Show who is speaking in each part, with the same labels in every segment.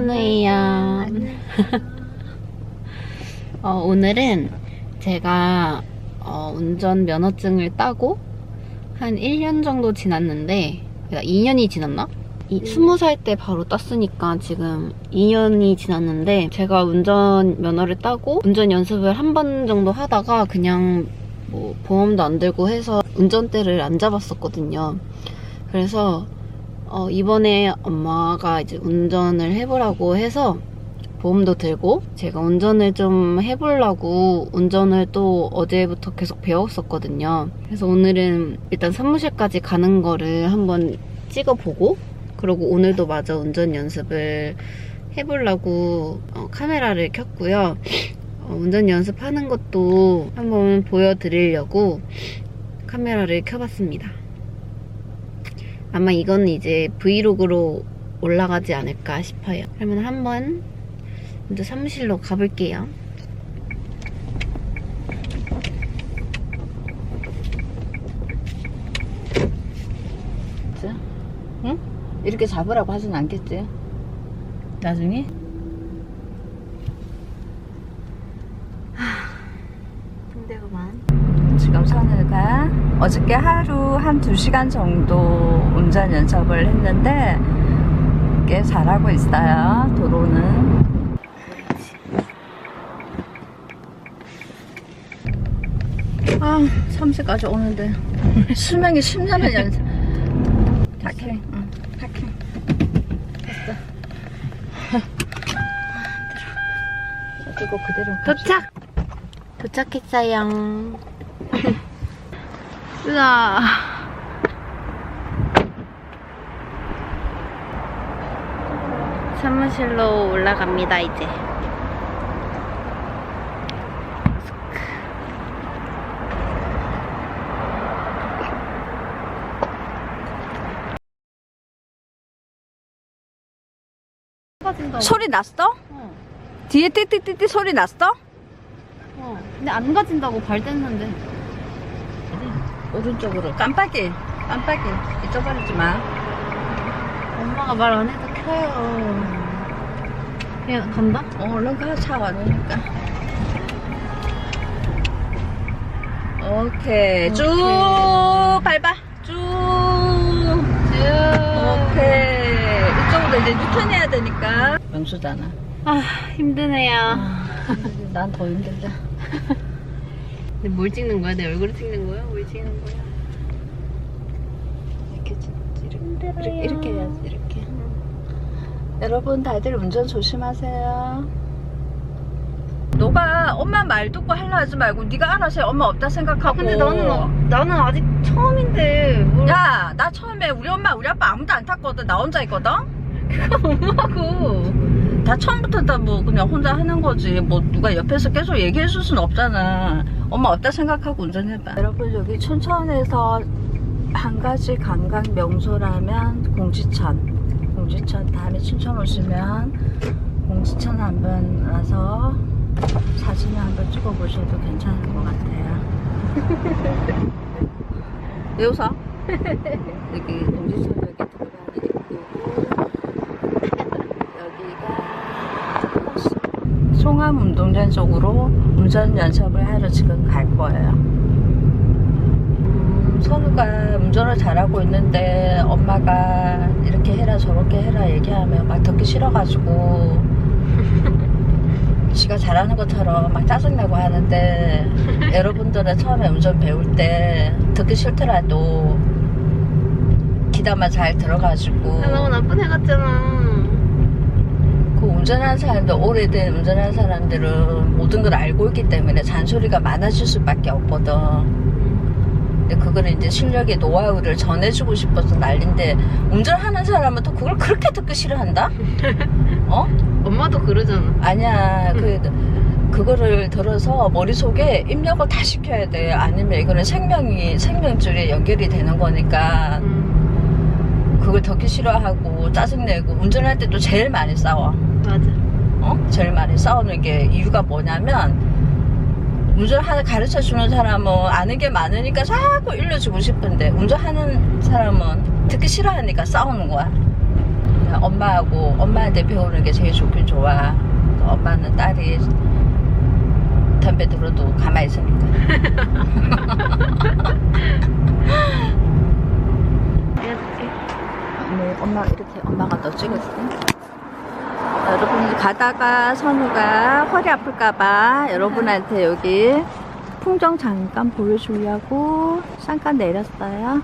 Speaker 1: 선우예요. 어, 오늘은 제가 어, 운전 면허증을 따고 한 1년 정도 지났는데, 그러니까 2년이 지났나? 이 20살 때 바로 땄으니까 지금 2년이 지났는데 제가 운전 면허를 따고 운전 연습을 한 번 정도 하다가 그냥 뭐 보험도 안 들고 해서 운전대를 안 잡았었거든요. 그래서 어, 이번에 엄마가 이제 운전을 해보라고 해서 보험도 들고 제가 운전을 좀 해보려고 운전을 또 어제부터 계속 배웠었거든요. 그래서 오늘은 일단 사무실까지 가는 거를 한번 찍어보고 그리고 오늘도 마저 운전 연습을 해보려고 어, 카메라를 켰고요. 어, 운전 연습하는 것도 한번 보여드리려고 카메라를 켜봤습니다. 아마 이건 이제 브이로그로 올라가지 않을까 싶어요. 그러면 한번 먼저 사무실로 가볼게요. 응?
Speaker 2: 이렇게 잡으라고 하진 않겠지? 나중에?
Speaker 1: 힘들구만.
Speaker 2: 지금 선우가 어저께 하루 한 두시간 정도 운전 연습을 했는데 꽤 잘하고 있어요. 도로는. 아, 30까지 오는데 수명이 10년을 연습. 파킹. 응, 파킹. 됐어. 그리고 그대로
Speaker 1: 도착! 도착했어요. 으아. 사무실로 올라갑니다, 이제.
Speaker 2: 소리 났어?
Speaker 1: 어,
Speaker 2: 뒤에 띠띠띠띠 소리 났어?
Speaker 1: 어. 근데 안 가진다고 발 뗐는데.
Speaker 2: 오른쪽으로. 깜빡이. 깜빡이. 잊어버리지 마.
Speaker 1: 엄마가 말 안 해도 켜요. 그냥 간다?
Speaker 2: 어, 얼른 가차 와놓으니까. 오케이. 쭉 밟아. 쭉. 오케이. 이쪽으로 이제 유턴 해야 되니까. 명수잖아.
Speaker 1: 아, 힘드네요.
Speaker 2: 난더 힘들다
Speaker 1: 근데 뭘 찍는 거야? 내 얼굴을 찍는 거야? 뭘 찍는 거야?
Speaker 2: 이렇게 찍- 이렇게, 이렇게, 이렇게 해야지 이렇게 여러분 다들 운전 조심하세요 너가 엄마 말 듣고 하려 하지 말고 네가 알아서 해. 엄마 없다 생각하고
Speaker 1: 근데 나는 어- 나는 아직 처음인데 뭘
Speaker 2: 야, 나 처음에 우리 엄마, 우리 아빠 아무도 안 탔거든. 나 혼자 있거든.
Speaker 1: 엄마고
Speaker 2: 다 처음부터 다 뭐 그냥 혼자 하는 거지. 뭐 누가 옆에서 계속 얘기해 줄 수는 없잖아. 엄마 없다 생각하고 운전해봐. 여러분 여기 춘천에서 한 가지 관광 명소라면 공지천. 공지천 다음에 춘천 오시면 공지천 한번 와서 사진을 한번 찍어 보셔도 괜찮을 것 같아요. 왜 웃어? 여기 공지천 여기 들어가는 입구고 송암 운동장 쪽으로 운전 연습을 하러 지금 갈 거예요. 음, 선우가 운전을 잘하고 있는데 엄마가 이렇게 해라 저렇게 해라 얘기하면 막 듣기 싫어가지고 지가 잘하는 것처럼 막 짜증나고 하는데 여러분들은 처음에 운전 배울 때 듣기 싫더라도 귀담아 잘 들어가지고
Speaker 1: 나 너무 나쁜 애 같잖아.
Speaker 2: 그 운전하는 사람들 오래된 운전하는 사람들은 모든 걸 알고 있기 때문에 잔소리가 많아질 수밖에 없거든. 근데 그거를 이제 실력의 노하우를 전해주고 싶어서 난린데 운전하는 사람은 또 그걸 그렇게 듣기 싫어한다? 어?
Speaker 1: 엄마도 그러잖아.
Speaker 2: 아니야. 그 그거를 들어서 머릿속에 입력을 다 시켜야 돼. 아니면 이거는 생명이 생명줄에 연결이 되는 거니까
Speaker 1: 음.
Speaker 2: 그걸 듣기 싫어하고 짜증내고 운전할 때도 제일 많이 싸워.
Speaker 1: 맞아.
Speaker 2: 어? 제일 많이 싸우는 게 이유가 뭐냐면 운전하는 가르쳐 주는 사람은 아는 게 많으니까 자꾸 일러주고 싶은데 운전하는 사람은 듣기 싫어하니까 싸우는 거야. 엄마하고 엄마한테 배우는 게 제일 좋긴 좋아. 엄마는 딸이 담배 들어도 가만히 있으니까. 네, 엄마 이렇게 엄마가 너 찍었어. 여러분 가다가 선우가 허리 아플까봐 여러분한테 여기 풍경 잠깐 보여주려고 잠깐 내렸어요.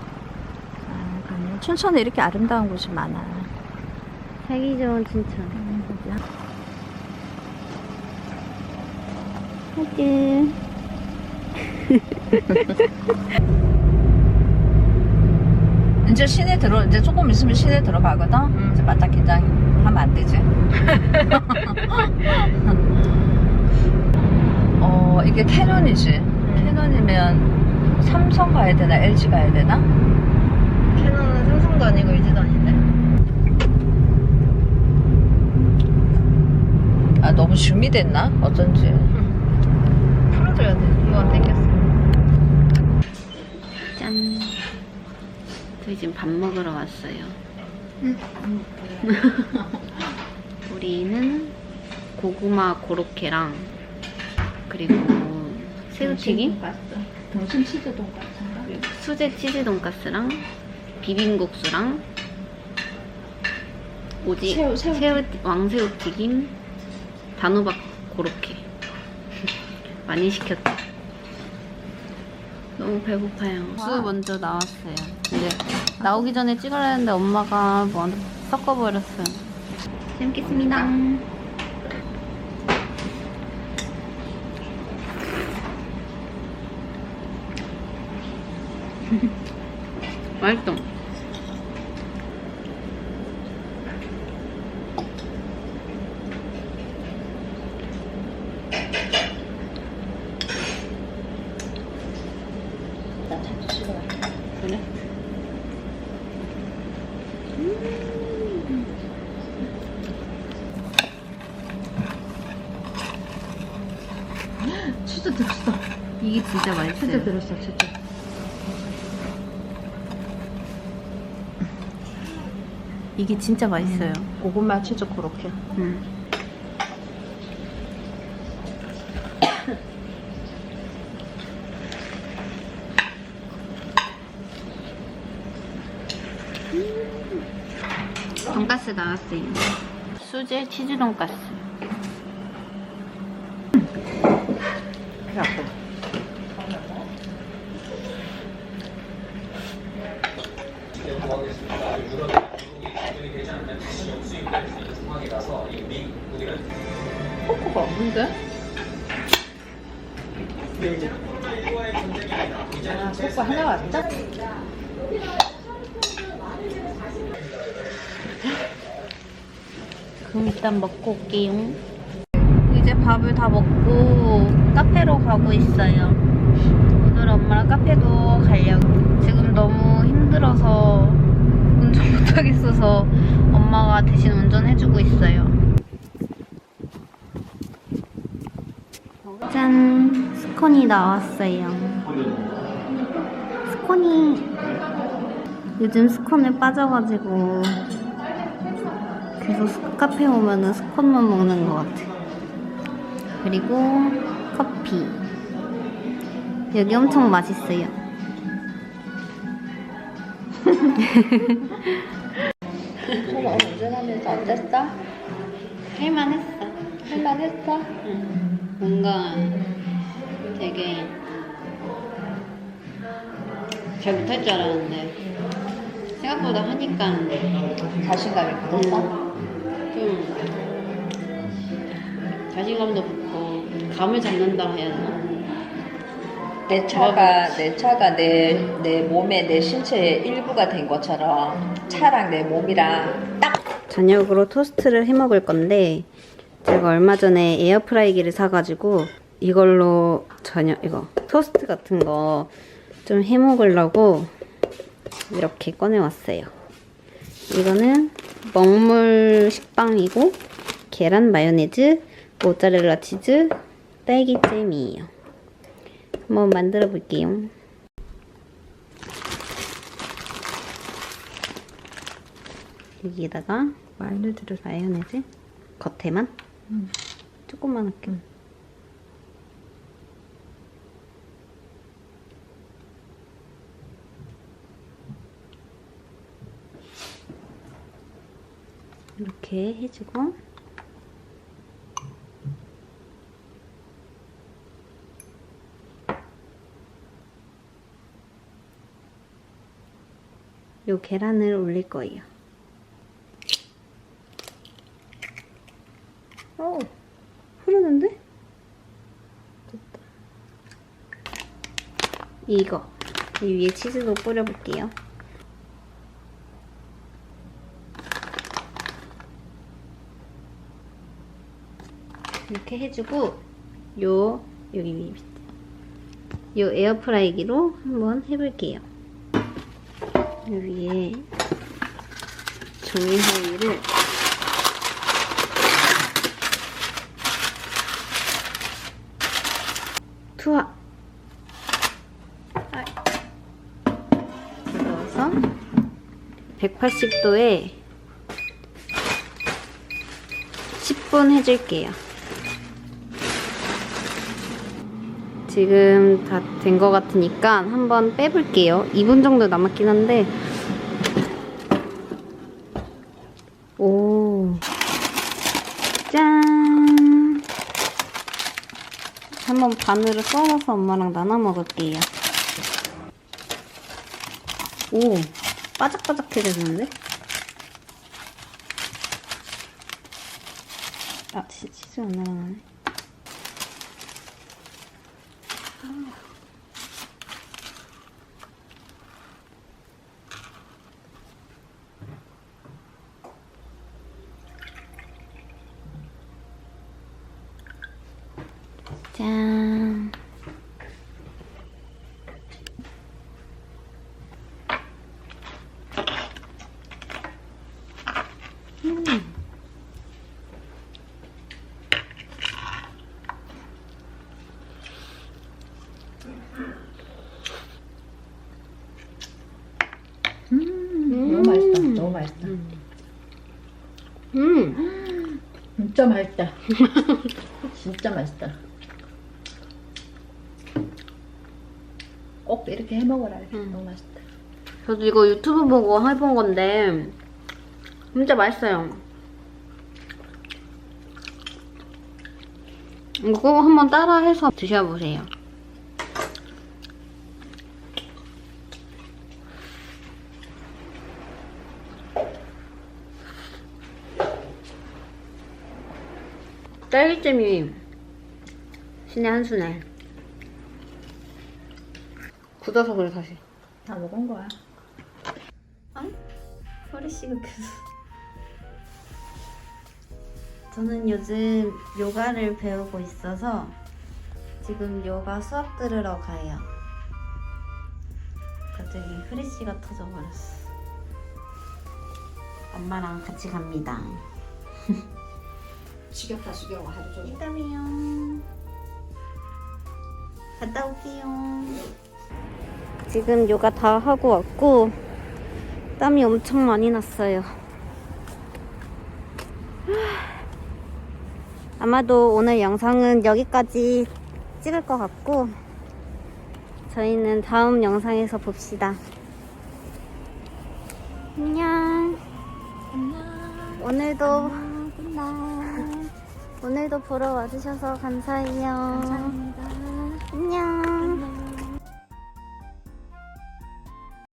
Speaker 2: 아, 춘천에 이렇게 아름다운 곳이 많아.
Speaker 1: 살기 좋은 춘천.
Speaker 2: 하여튼 이제 시내 들어 이제 조금 있으면 시내 들어가거든.
Speaker 1: 음.
Speaker 2: 이제 바짝 긴장 하면 안 되지. 어 이게 캐논이지. 캐논이면 삼성 가야 되나 LG 가야 되나?
Speaker 1: 캐논은 삼성도 아니고 LG도 아닌데.
Speaker 2: 아 너무 줌이 됐나? 어쩐지.
Speaker 1: 풀어줘야 돼. 이거 안 땡겼어. 지금 밥 먹으러 왔어요. 우리는 고구마 고로케랑 그리고 새우튀김,
Speaker 2: 등심 치즈 돈까스인가?
Speaker 1: 수제 치즈 돈까스랑 비빔국수랑 오지
Speaker 2: 새우, 새우.
Speaker 1: 새우 왕새우 튀김 단호박 고로케 많이 시켰다. 너무 배고파요. 국수 먼저 나왔어요. 근데 나오기 전에 찍으려 했는데 엄마가 뭐 섞어버렸어요. 잘 먹겠습니다. 맛있어.
Speaker 2: 나 참치 싫어해.
Speaker 1: 그래?
Speaker 2: 치즈 들었어.
Speaker 1: 이게 진짜 맛있어요.
Speaker 2: 치즈 들었어, 치즈.
Speaker 1: 이게 진짜 맛있어요.
Speaker 2: 고구마 치즈 그렇게.
Speaker 1: 음. 돈가스 나왔어요. 수제 치즈 돈가스.
Speaker 2: 그래갖고. 포크가 없는데? 아, 포크 하나 왔다?
Speaker 1: 그럼 일단 먹고 올게요. 밥을 다 먹고 카페로 가고 있어요. 오늘 엄마랑 카페도 가려고. 지금 너무 힘들어서 운전 못하겠어서 엄마가 대신 운전해주고 있어요. 짠! 스콘이 나왔어요. 스콘이 요즘 스콘에 빠져가지고 계속 스- 카페 오면은 스콘만 먹는 것 같아. 그리고 커피. 여기 엄청 맛있어요.
Speaker 2: 저거 운전하면서 어땠어?
Speaker 1: 할만했어.
Speaker 2: 할만했어?
Speaker 1: 응. 뭔가 되게 잘 못할 줄 알았는데 생각보다 하니까
Speaker 2: 자신감이 붙었어?
Speaker 1: 좀 자신감도 붙고 감을 잡는다 해야 되나?
Speaker 2: 내 차가 내 차가 내, 내 몸에 내 신체의 일부가 된 것처럼 차랑 내 몸이랑 딱
Speaker 1: 저녁으로 토스트를 해 먹을 건데 제가 얼마 전에 에어프라이기를 사가지고 이걸로 저녁 이거 토스트 같은 거 좀 해 먹으려고 이렇게 꺼내 왔어요. 이거는 먹물 식빵이고 계란 마요네즈, 모짜렐라 치즈, 딸기 잼이에요. 한번 만들어 볼게요. 여기에다가
Speaker 2: 마요네즈를
Speaker 1: 마요네즈 겉에만
Speaker 2: 음.
Speaker 1: 조금만 할게. 이렇게 해주고 요 계란을 올릴 거예요. 어, 흐르는데? 됐다. 이거. 이 위에 치즈도 뿌려볼게요. 이렇게 해주고, 요, 여기 밑에. 요 에어프라이기로 한번 해볼게요. 요 위에 종이 호일을 투하 넣어서 180도에 10분 해줄게요. 지금 다 된 것 같으니까 한번 빼볼게요. 2분 정도 남았긴 한데 오 짠! 한번 반으로 썰어서 엄마랑 나눠 먹을게요. 오, 바삭바삭해졌는데? 아, 치, 치즈 안 나가네. 짠.
Speaker 2: 너무 맛있다. 너무 맛있다.
Speaker 1: 음.
Speaker 2: 진짜 맛있다. 진짜 맛있다. 꼭 이렇게 해 먹어라.
Speaker 1: 음.
Speaker 2: 너무 맛있다.
Speaker 1: 저도 이거 유튜브 보고 해본 건데 진짜 맛있어요. 이거 꼭 한번 따라해서 드셔보세요. 딸기잼이 신의 한 수네. 굳어서 그래 사실.
Speaker 2: 다 먹은 거야.
Speaker 1: 허리 씨가 계속. 저는 요즘 요가를 배우고 있어서 지금 요가 수업 들으러 가요. 갑자기 흐리 씨가 터져버렸어. 엄마랑 같이 갑니다.
Speaker 2: 지겹다 지겨워 하루 종일.
Speaker 1: 이따 봬요. 갔다 올게요. 지금 요가 다 하고 왔고 땀이 엄청 많이 났어요. 아마도 오늘 영상은 여기까지 찍을 것 같고 저희는 다음 영상에서 봅시다. 안녕. 오늘도 오늘도 보러 와주셔서 감사해요. 감사합니다. 안녕.